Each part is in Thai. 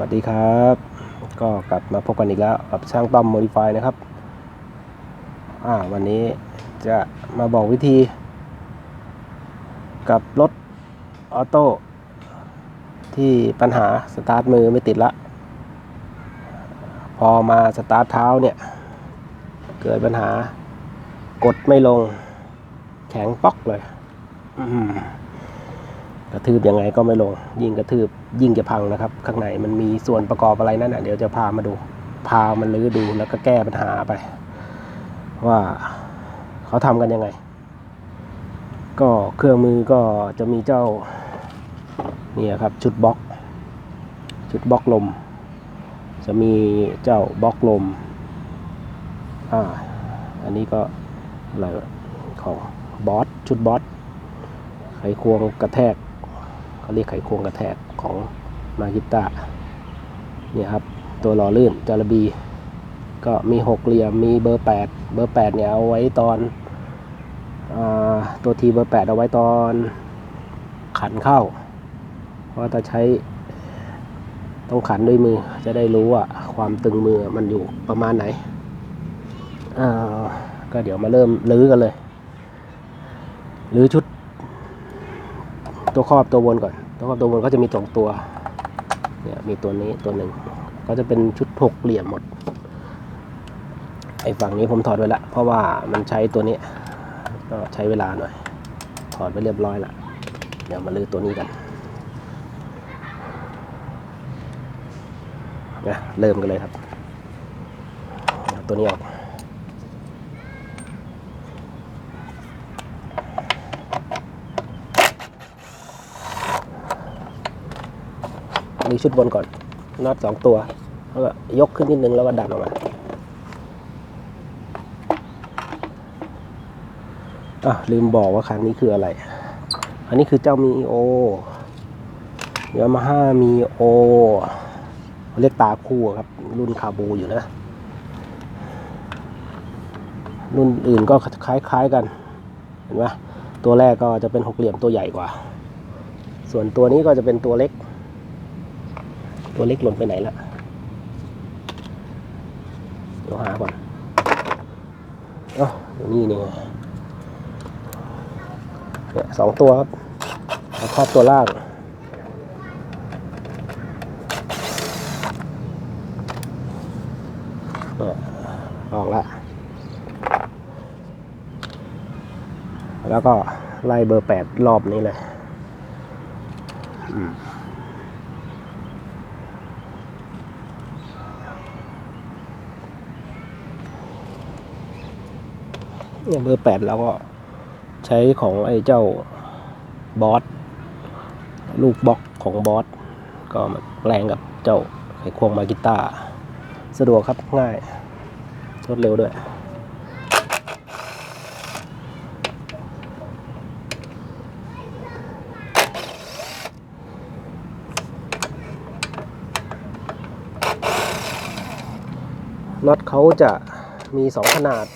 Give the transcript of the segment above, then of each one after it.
วัสดีครับ ก็กลับมาพบกันอีกแล้วกับช่างต้อมโมดิฟายนะครับอ่าวันนี้จะมาบอกวิธี กับรถออโต้ที่ปัญหาสตาร์ทมือไม่ติดละ พอมาสตาร์ทเท้าเนี่ย เกิดปัญหากดไม่ลง แข็งป๊อกเลยอืม กระทืบยังไงก็ไม่ลง ยิ่งกระทืบยิ่งจะพังนะครับ ข้างในมันมีส่วนประกอบอะไรนั่นนะเดี๋ยวจะพามาดู พามันรื้อดูแล้วก็แก้ปัญหาไป ว่าเขาทำกันยังไง ก็เครื่องมือก็จะมีเจ้าเนี่ยครับชุดบล็อก ชุดบล็อกลม จะมีเจ้าบล็อกลมอ่าอันนี้ก็อะไรของบอสชุดบอสไขควงกระแทก เขาเรียกไขควงกระแทกของมากิต้าเนี่ยครับ ตัวหล่อลื่นจาระบี ก็มีหกเหลี่ยมมีเบอร์ 8 เบอร์ 8 เนี่ยเอาไว้ตอนอตัวทีเบอร์ 8 เอาไว้ตอนขันเข้า เพราะว่าถ้าใช้ต้องขันด้วยมือจะได้รู้ว่าความตึงมือมันอยู่ประมาณไหนอ่าก็เดี๋ยวมาเริ่มลื้อกันเลยลื้อชุด ตัวครอบตัวบนก่อน ตัวครอบตัวบนก็จะมีสองตัว เนี่ยมีตัวนี้ตัวหนึ่ง ก็จะเป็นชุดหกเหลี่ยมหมด ไอ้ฝั่งนี้ผมถอดไว้ละ เพราะว่ามันใช้ตัวนี้ ก็ใช้เวลาหน่อย ถอดไปเรียบร้อยละ เดี๋ยวมาลื้อตัวนี้กันนะเริ่มกันเลยครับ ตัวนี้ออก มีชุดบนก่อนน็อตสองตัวแล้วก็ยกขึ้นนิดนึงแล้วก็ดันออกมาอะลืมบอกว่าคันนี้คืออะไร อันนี้คือเจ้ามีโอยามาฮ่ามีโอเรียกตาคู่ครับ รุ่นคาบูอยู่นะ รุ่นอื่นก็คล้ายๆกัน เห็นไหมตัวแรกก็จะเป็นหกเหลี่ยมตัวใหญ่กว่า ส่วนตัวนี้ก็จะเป็นตัวเล็ก ตัวเล็กหล่นไปไหนละเดี๋ยวหาก่อนเอ๋ออยู่นี่นี่เนี่ยสองตัวครับครอบตัวล่างเนี่ยออกละแล้วก็ไล่เบอร์แปดรอบนี้เลย อืม เนี่ยเบอร์แปดเราก็ใช้ของไอ้เจ้าบอสลูกบล็อกของบอสก็มาแรงกับเจ้าไขควงมากิต้าร์สะดวกครับง่ายรวดเร็วด้วยน็อตเขาจะมีสองขนาด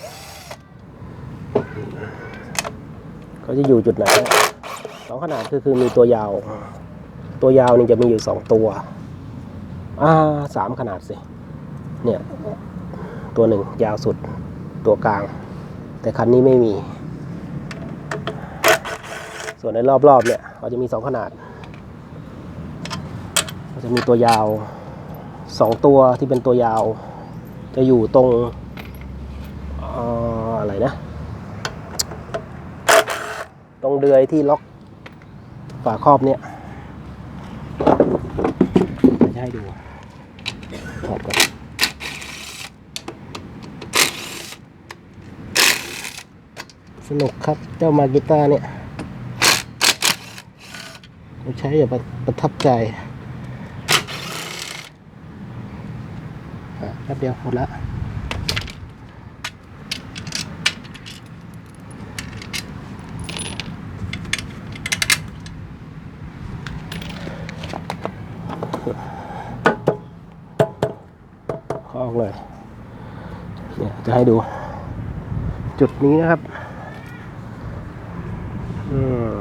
เขาจะอยู่จุดไหนสองขนาดคือคือมีตัวยาว ตัวยาวนี่จะมีอยู่สองตัว อ่าสามขนาดสิ เนี่ย ตัวหนึ่งยาวสุดตัวกลาง แต่คันนี้ไม่มี ส่วนในรอบๆเนี่ยเขาจะมีสองขนาดเขาจะมีตัวยาวสองตัวที่เป็นตัวยาว จะอยู่ตรงเอ่ออะไรนะ ตรง เดือยที่ล็อกฝาครอบเนี่ยจะให้ดูถอดก่อนสนุกครับเจ้ามากิต้าเนี่ยมใช้อย่าประประทับใจอะแป๊บเดียวหมดละ คอกเลยเนี่ยจะให้ดู จุดนี้นะครับ อืม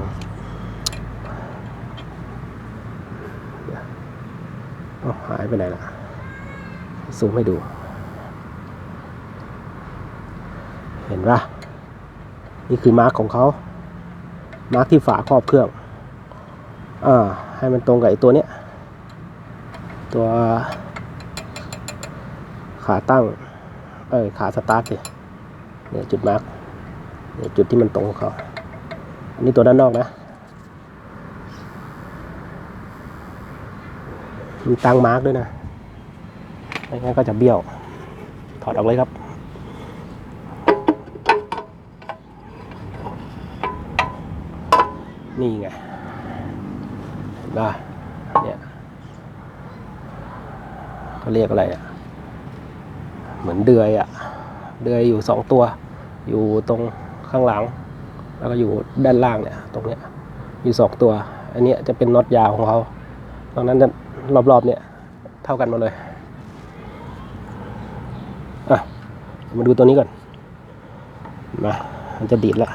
ตอ้าวหายไปไหนล่ะซูมให้ดู เห็นปะนี่คือมาร์กของเขา มาร์กที่ฝาครอบเครื่อง อ่า ให้มันตรงกับไอ้ตัวเนี้ย ตัว ขาตั้ง เอ้ยขาสตาร์ทสิเนี่ยจุดมาร์กเนี่ยจุดที่มันตรงเขาอันนี้ตัวด้านนอกนะมีตั้งมาร์กด้วยนะไม่งั้นก็จะเบี้ยว ถอดออกเลยครับนี่ไงเห็นป่ะเนี่ยเขาเรียกอะไรอะ เหมือนเดือยอะ เดือยอยู่สองตัว อยู่ตรงข้างหลัง แล้วก็อยู่ด้านล่างเนี่ย ตรงเนี้ยอยู่สองตัว อันเนี้ยจะเป็นน็อตยาวของเขาตรงนั้นรอบๆเนี่ยเท่ากันหมดเลยอะมาดูตัวนี้ก่อนมามันจะดีดละ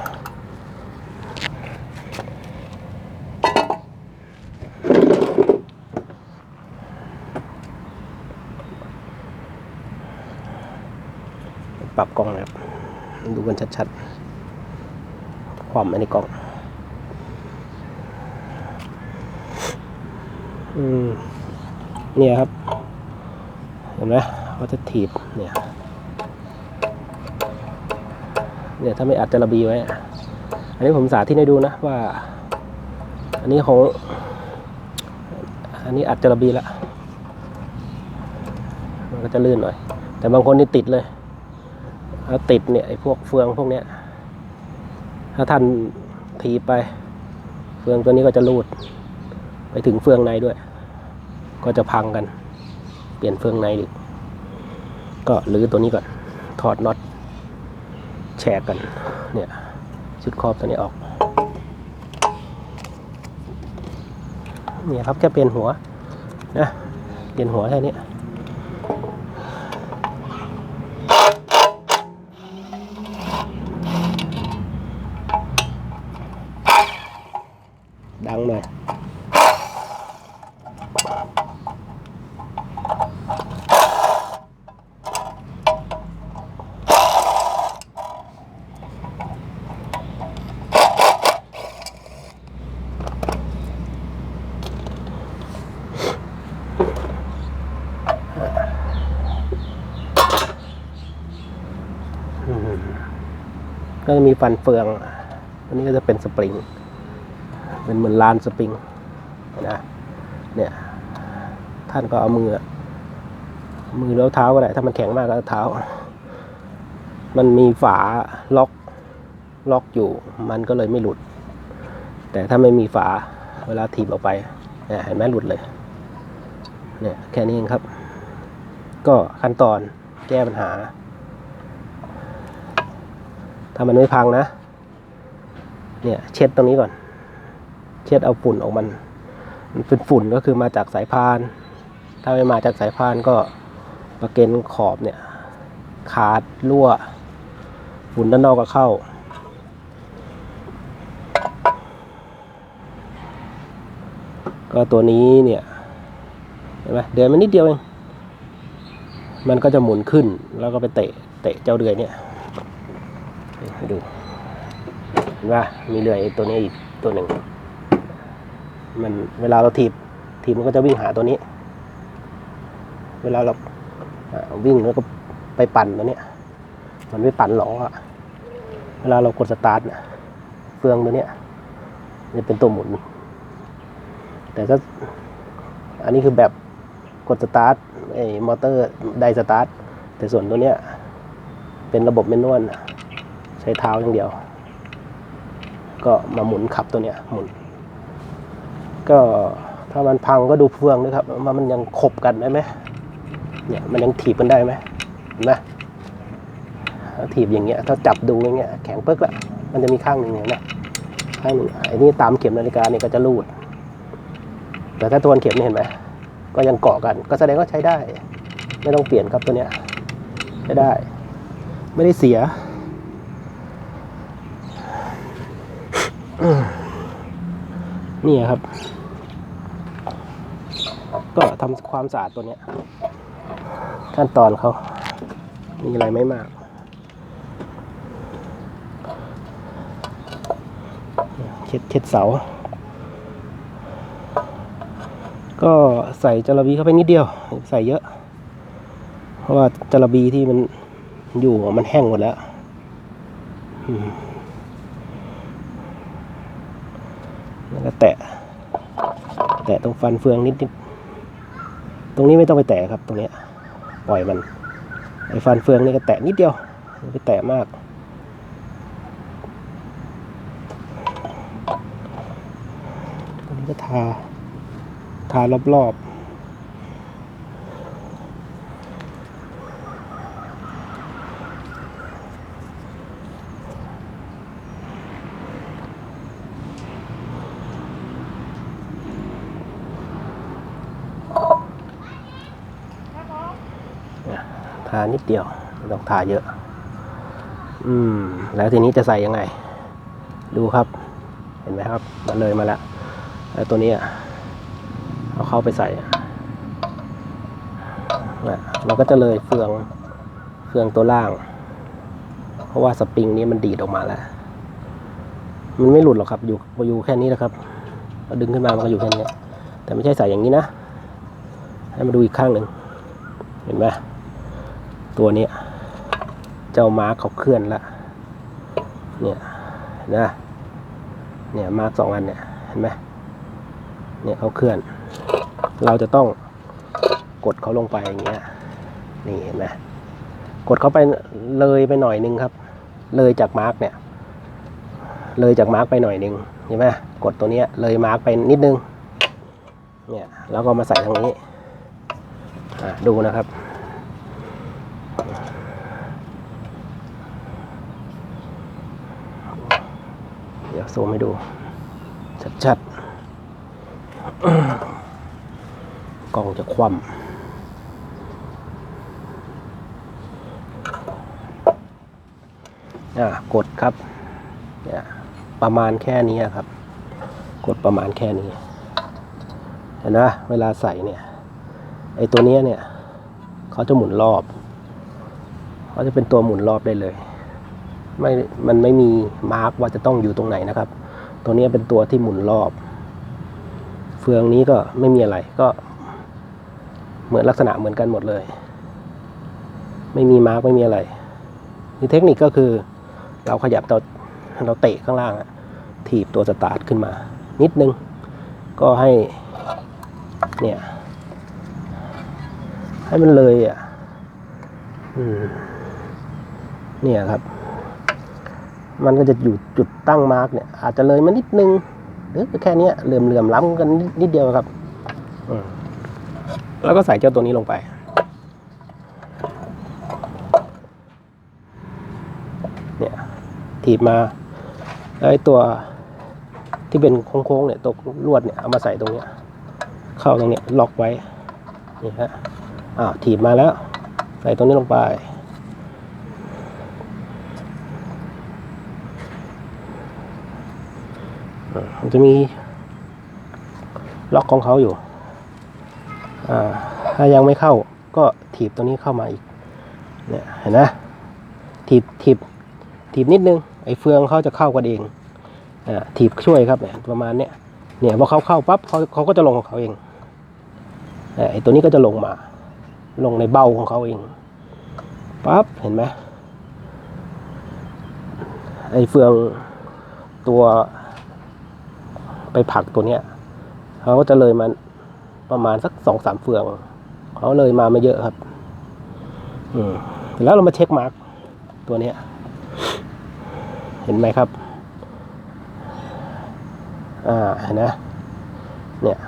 ปรับกล้องนะครับ ดูกันชัดๆ ความในกล้อง อืม เนี่ยครับ เห็นไหมว่าจะถีบเนี่ย เนี่ยถ้าไม่อัดจะระบีไว้อะอันนี้ผมสาธิตให้ดูนะว่า อันนี้ของ อันนี้อัดจะระบีละ มันก็จะลื่นหน่อยแต่บางคนนี่ติดเลย ถ้าติดเนี่ยไอ้พวกเฟืองพวกเนี้ย ถ้าท่านทีบไป เฟืองตัวนี้ก็จะรูด ไปถึงเฟืองในด้วย ก็จะพังกัน เปลี่ยนเฟืองในดิก็รื้อตัวนี้ก่อนถอดน็อตแชร์กัน เนี่ยชุดครอบตัวนี้ออกเนี่ยครับแค่เปลี่ยนหัวนะเปลี่ยนหัวแค่นี้ ก็จะมีฟันเฟืองอันนี้ก็จะเป็นสปริง เป็นเหมือนลานสปริงนะเนี่ยท่านก็เอามือ มือแล้วเท้าก็ได้ ถ้ามันแข็งมากก็เท้า มันมีฝาล็อกล็อกอยู่ มันก็เลยไม่หลุด แต่ถ้าไม่มีฝาเวลาถีบออกไปเนี่ยเห็นไหมหลุดเลย เนี่ยแค่นี้เองครับ ก็ขั้นตอนแก้ปัญหา ถ้ามันไม่พังนะ เนี่ยเช็ดตรงนี้ก่อน เช็ดเอาฝุ่นออกมัน มันเป็นฝุ่นก็คือมาจากสายพาน ถ้าไม่มาจากสายพานก็ประเก็นขอบเนี่ย ขาดรั่ว ฝุ่นด้านนอกก็เข้าก็ตัวนี้เนี่ยเห็นไหมเดินมานิดเดียวเอง มันก็จะหมุนขึ้นแล้วก็ไปเตะเตะเจ้าเดือยเนี่ย ดูเห็นว่ามีเลื่อยไอ้ตัวนี้อีกตัวหนึ่ง มันเวลาเราถีบถีบมันก็จะวิ่งหาตัวนี้ เวลาเราวิ่งแล้วก็ไปปั่นตัวเนี้ยมันไม่ปั่นหรอกอะเวลาเรากดสตาร์ทเนี่ยเฟืองตัวเนี้ยจะเป็นตัวหมุน แต่ก็อันนี้คือแบบกดสตาร์ทไอ้มอเตอร์ไดสตาร์ทแต่ส่วนตัวเนี้ยเป็นระบบแมนนวล ใช้เท้าอย่างเดียว ก็มาหมุนขับตัวเนี้ยหมุน ก็ถ้ามันพังก็ดูเฟืองด้วยครับว่ามันยังขบกันได้ไหมเนี่ยมันยังถีบกันได้ไหมเห็นไหมถีบอย่างเงี้ยถ้าจับดูอย่างเงี้ยแข็งเปึ๊กละมันจะมีข้างหนึ่งเห็นไหมข้างหนึ่งไอ้นี่ตามเข็มนาฬิกาเนี่ยก็จะรูด แต่ถ้าตัวนเข็มเนี่ยเห็นไหมก็ยังเกาะกัน ก็แสดงว่าใช้ได้ ไม่ต้องเปลี่ยนครับตัวเนี้ยใช้ได้ ไม่ได้เสีย นี่ครับ ก็ทำความสะอาดตัวเนี้ย ขั้นตอนเขา มีอะไรไม่มากเช็ดเช็ดเสา ก็ใส่จระบีเข้าไปนิดเดียว ใส่เยอะ เพราะว่าจระบีที่มันอยู่มันแห้งหมดแล้ว อืม แล้วก็แตะ แตะตรงฟันเฟืองนิดนิดตรงนี้ไม่ต้องไปแตะครับตรงนี้ปล่อยมันไอ้ฟันเฟืองนี่ก็แตะนิดเดียวไม่ไปแตะมาก ตรงนี้ก็ทาทารอบๆ ทานิดเดียวไม่ต้องทาเยอะ อืม แล้วทีนี้จะใส่ยังไง ดูครับ เห็นไหมครับ มันเลยมาแล้ว แล้วตัวนี้อะเอาเข้าไปใส่นะเราก็จะเลยเฟืองเฟืองตัวล่าง เพราะว่าสปริงนี้มันดีดออกมาแล้ว มันไม่หลุดหรอกครับ อยู่อยู่แค่นี้นะครับเราดึงขึ้นมา มันก็อยู่แค่นี้ แต่ไม่ใช่ใส่อย่างนี้นะ ให้มาดูอีกข้างหนึ่ง เห็นไหม ตัวนี้ เจ้ามาร์คเขาเคลื่อนละเนี่ยนไหมเนี่ยมาร์คสองอันเนี่ยเห็นไหมเนี่ยเขาเคลื่อน เราจะต้องกดเขาลงไปอย่างเงี้ยนี่เห็นไหมกดเขาไปเลยไปหน่อยนึงครับ เลยจากมาร์กเนี่ยเลยจากมาร์กไปหน่อยนึงเห็นไหมกดตัวนี้เลยมาร์กไปนิดนึงเนี่ยแล้วก็มาใส่ทางนี้ดูนะครับ เดี๋ยว ซูมให้ดู ชัดๆ กล้องจะคว่ำอะกดครับเนี่ยประมาณแค่นี้ครับ กดประมาณแค่นี้ เห็นไหมเวลาใส่เนี่ยไอตัวเนี้ยเนี่ยเขาจะหมุนรอบเขาจะเป็นตัวหมุนรอบได้เลย ไม่มันไม่มีมาร์กว่าจะต้องอยู่ตรงไหนนะครับ ตัวนี้เป็นตัวที่หมุนรอบ เฟืองนี้ก็ไม่มีอะไรก็ เหมือนลักษณะเหมือนกันหมดเลย ไม่มีมาร์กไม่มีอะไรนี่เทคนิคก็คือ เราขยับเราเราเตะข้างล่างถีบตัวสตาร์ทขึ้นมา นิดนึง ก็ให้เนี่ย ให้มันเลยอะ อืม เนี่ยครับ มันก็จะอยู่จุดตั้งมาร์กเนี่ย อาจจะเลยมานิดนึง หรือแค่นี้เหลื่อมเหลื่อมๆล้ำกันนิดเดียวครับแล้วก็ใส่เจ้าตัวนี้ลงไป เนี่ยถีบมาไอ้ตัวที่เป็นโค้งๆเนี่ยตัวลวดเนี่ยเอามาใส่ตรงเนี้ยเข้าตรงเนี้ยล็อกไว้นี่ฮะอ้าวถีบมาแล้ว ใส่ตรงนี้ลงไป อ่า มันจะมีล็อกของเขาอยู่อ่าถ้ายังไม่เข้าก็ถีบตัวนี้เข้ามาอีก เนี่ยเห็นไหมถีบถีบถีบนิดนึง ไอ้เฟืองเขาจะเข้ากันเองอ่าถีบช่วยครับเนี่ยประมาณเนี้ย เนี่ยพอเขาเข้าปั๊บเขาเขาก็จะลงของเขาเอง ไอ้ตัวนี้ก็จะลงมา ลงในเบ้าของเขาเองปั๊บเห็นไหมไอ้เฟืองตัว ไปผักตัวเนี้ยเขาก็จะเลยมาประมาณสักสองสามเฟืองเขาเลยมาไม่เยอะครับ อืมแล้วเรามาเช็คมาร์กตัวเนี้ย เห็นไหมครับ อ่าเห็นนะ เนี่ย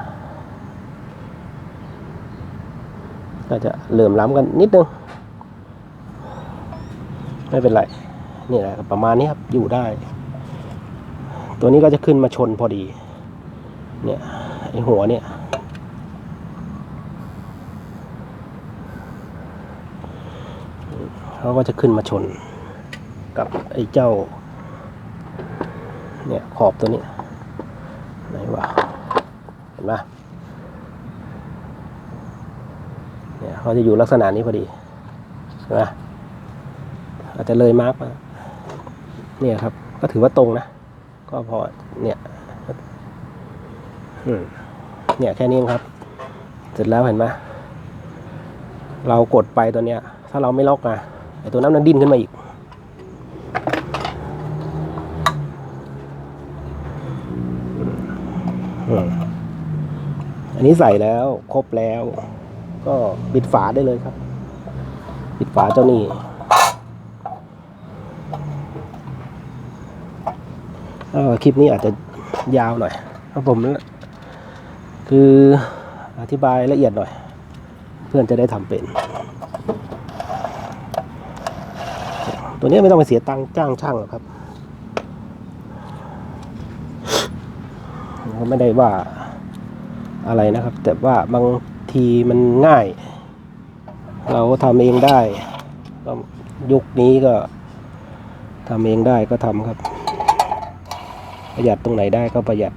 ก็จะเหลื่อมล้ำกันนิดนึง ไม่เป็นไร นี่แหละประมาณนี้ครับ อยู่ได้ ตัวนี้ก็จะขึ้นมาชนพอดี เนี่ยไอหัวเนี่ยเขาก็จะขึ้นมาชนกับไอ้เจ้า เนี่ยขอบตัวนี้ไหนวะเห็นไหมเนี่ยเขาจะอยู่ลักษณะนี้พอดีใช่ไหมอาจจะเลยมาร์กมาเนี่ยครับ ก็ถือว่าตรงนะ ก็พอเนี่ย เนี่ยแค่นี้เองครับ เสร็จแล้วเห็นไหมเรากดไปตัวเนี้ย ถ้าเราไม่ล็อกนะไอตัวนั้นมันดิ้นขึ้นมาอีก อันนี้ใส่แล้วครบแล้ว ก็ปิดฝาได้เลยครับ ปิดฝาเจ้านี่คลิปนี้อาจจะยาวหน่อยเพราะผม คืออธิบายละเอียดหน่อย เพื่อนจะได้ทำเป็น ตัวนี้ไม่ต้องไปเสียตังค์จ้างช่างหรอกครับไม่ได้ว่าอะไรนะครับ แต่ว่าบางทีมันง่าย เราทำเองได้ก็ยุคนี้ก็ทำเองได้ก็ทำครับ ประหยัดตรงไหนได้ก็ประหยัด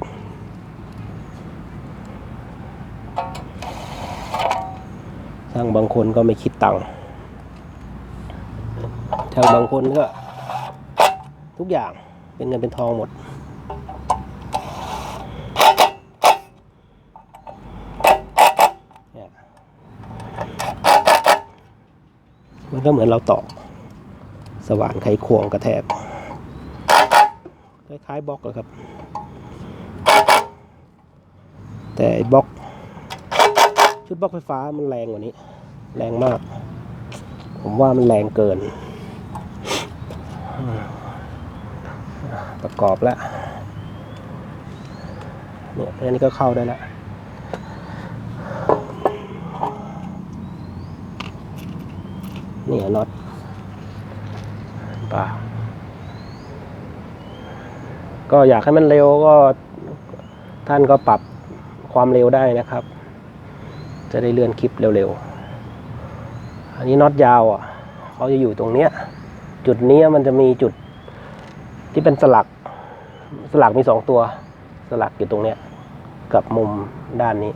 ช่างบางคนก็ไม่คิดตังค์ช่างบางคนก็ ทุกอย่างเป็นเงินเป็นทองหมด มันก็เหมือนเราตอกสว่านไขควงกระแทกคล้ายๆบล็อกเลยครับ แต่บล็อก ชุดบล็อกไฟฟ้ามันแรงกว่านี้ แรงมาก ผมว่ามันแรงเกิน ประกอบแล้วเนี่ยอันนี้ก็เข้าได้แล้วนี่น็อตป่าก็อยากให้มันเร็วก็ท่านก็ปรับความเร็วได้นะครับ จะได้เลื่อนคลิปเร็วๆ อันนี้น็อตยาวอะเขาจะอยู่ตรงเนี้ย จุดนี้มันจะมีจุดที่เป็นสลัก สลักมีสองตัว สลักอยู่ตรงเนี้ย กับมุมด้านนี้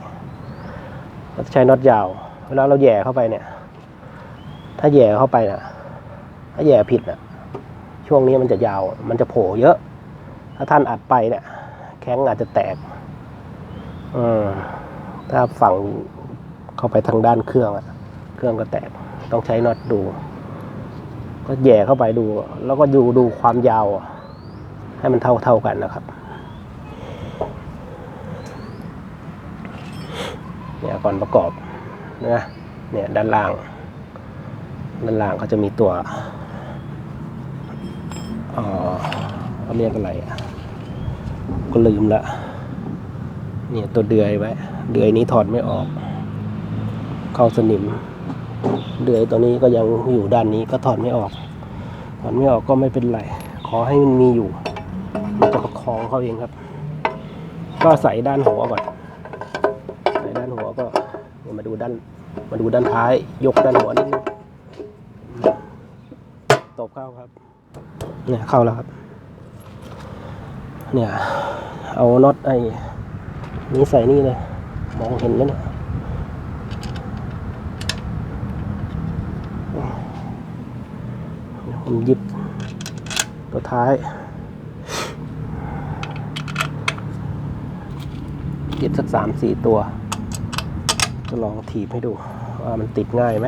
เราใช้น็อตยาว เวลาเราแย่เข้าไปเนี่ย ถ้าแย่เข้าไปนะถ้าแย่ผิดนะช่วงนี้มันจะยาว มันจะโผล่เยอะ ถ้าท่านอัดไปเนี่ย แข้งอาจจะแตก อืมถ้าฝั่ง เข้าไปทางด้านเครื่องอะเครื่องก็แตกต้องใช้น็อตดู ก็แย่เข้าไปดู แล้วก็ดูดูความยาว ให้มันเท่าเท่ากันนะครับเนี่ยก่อนประกอบนะเนี่ยด้านล่าง ด้านล่างเขาจะมีตัวเอ่อเขาเรียกอะไรอะก็ลืมละเนี่ยตัวเดือยไว้ เดือยนี้ถอดไม่ออก เข้าสนิมเดือยตัวนี้ก็ยังอยู่ด้านนี้ก็ถอดไม่ออก ถอดไม่ออกก็ไม่เป็นไร ขอให้มันมีอยู่ มันจะประคองเขาเองครับ ก็ใส่ด้านหัวก่อน ใส่ด้านหัวก็มาดูด้าน มาดูด้านท้าย ยกด้านหัวนิดนึงตบเข้าครับ เนี่ยเข้าแล้วครับ เนี่ย เอาน็อตไอ้นี้ใส่นี่เลย มองเห็นแล้วเนี่ยเดี๋ยวผ มหยิบตัวท้ายหยิบสักสามสี่ตัว จะลองถีบให้ดูว่ามันติดง่ายไหม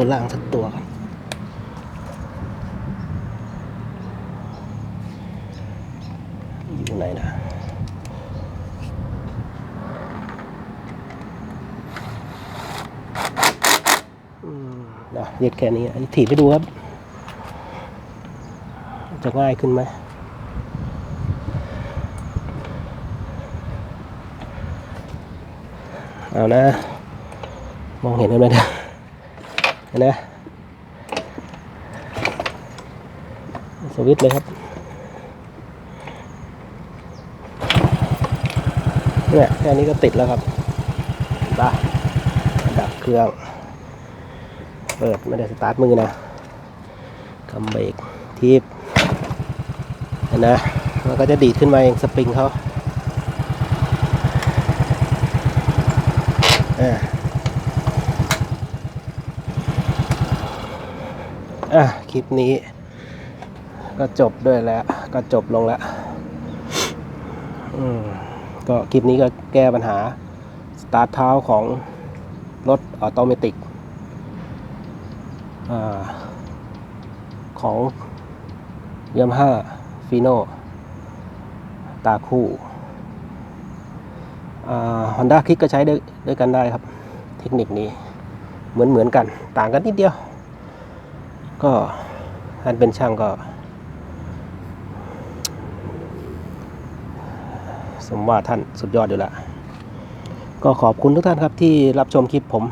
ตัวล่างสักตัวครับอยู่ไหนนะเดี๋ยวเย็ดแค่นี้อันนี้ถีบให้ดูครับ จะง่ายขึ้นไหมเอานะ มองเห็นไหมเนี่ย นไหมสวิตเลยครับเนี่ยแค่นี้ก็ติดแล้วครับบ้าดับเครื่อง เปิดไม่ได้สตาร์ทมือนะกำเบรกทีบนะมันก็จะดีดขึ้นมาเองสปริงเขา อะคลิปนี้ ก็จบด้วยแล้ว ก็จบลงแล้วอืมก็คลิปนี้ก็แก้ปัญหา สตาร์ทเท้าของรถออโตเมติกอาของย a มฮ่าฟีโนตาคู่ฮอนด้าคลิกก็ใช้ด้วยด้วยกันได้ครับ เทคนิคนี้เหมือนเหมือนกัน ต่างกันนิดเดียว ก็ท่านเป็นช่างก็ สมว่าท่านสุดยอดอยู่ล้วก็ขอบคุณทุกท่านครับที่รับชมคลิปผม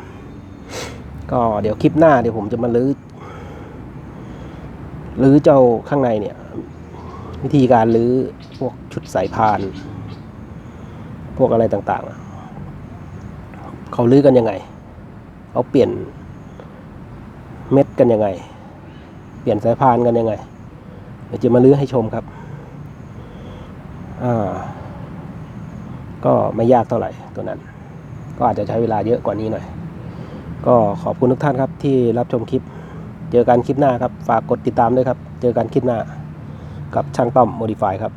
ก็เดี๋ยวคลิปหน้าเดี๋ยวผมจะมาลื้อลื้อเจ้าข้างในเนี่ย วิธีการลื้อพวกชุดสายพาน พวกอะไรต่างๆ เขาลื้อกันยังไง เขาเปลี่ยนเม็ดกันยังไง ปลี่ยนสายพานกันยังไง เดี๋ยวจะมาลื้อให้ชมครับ อ่า ก็ไม่ยากเท่าไหร่ตัวนั้น ก็อาจจะใช้เวลาเยอะกว่านี้หน่อย ก็ขอบคุณทุกท่านครับที่รับชมคลิป เจอกันคลิปหน้าครับ ฝากกดติดตามด้วยครับ เจอกันคลิปหน้า กับช่างต้อมโมดิฟายครับ